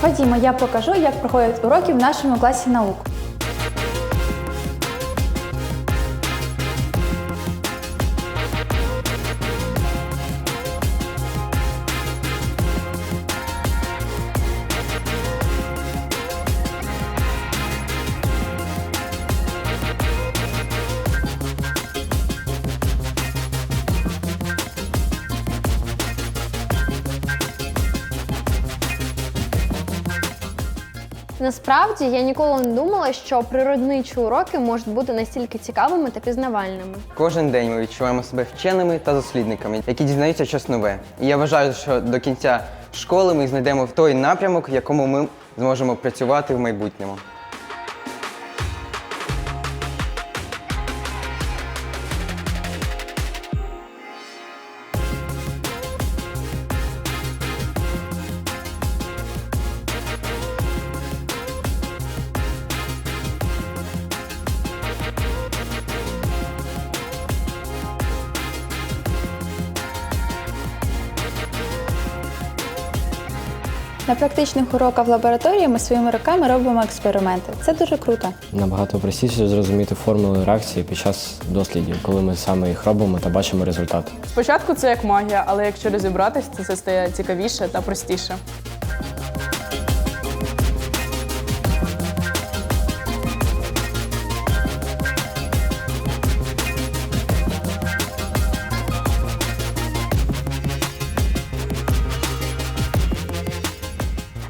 Ходімо, я покажу, як проходять уроки в нашому класі наук. Насправді я ніколи не думала, що природничі уроки можуть бути настільки цікавими та пізнавальними. Кожен день ми відчуваємо себе вченими та дослідниками, які дізнаються щось нове. І я вважаю, що до кінця школи ми знайдемо в той напрямок, в якому ми зможемо працювати в майбутньому. На практичних уроках в лабораторії ми своїми руками робимо експерименти. Це дуже круто. Набагато простіше зрозуміти формули реакції під час дослідів, коли ми саме їх робимо та бачимо результат. Спочатку це як магія, але якщо розібратись, то це стає цікавіше та простіше.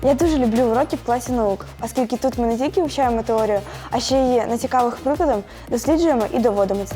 Я дуже люблю уроки в класі наук, оскільки тут ми не тільки вивчаємо теорію, а ще й на цікавих прикладах досліджуємо і доводимо це.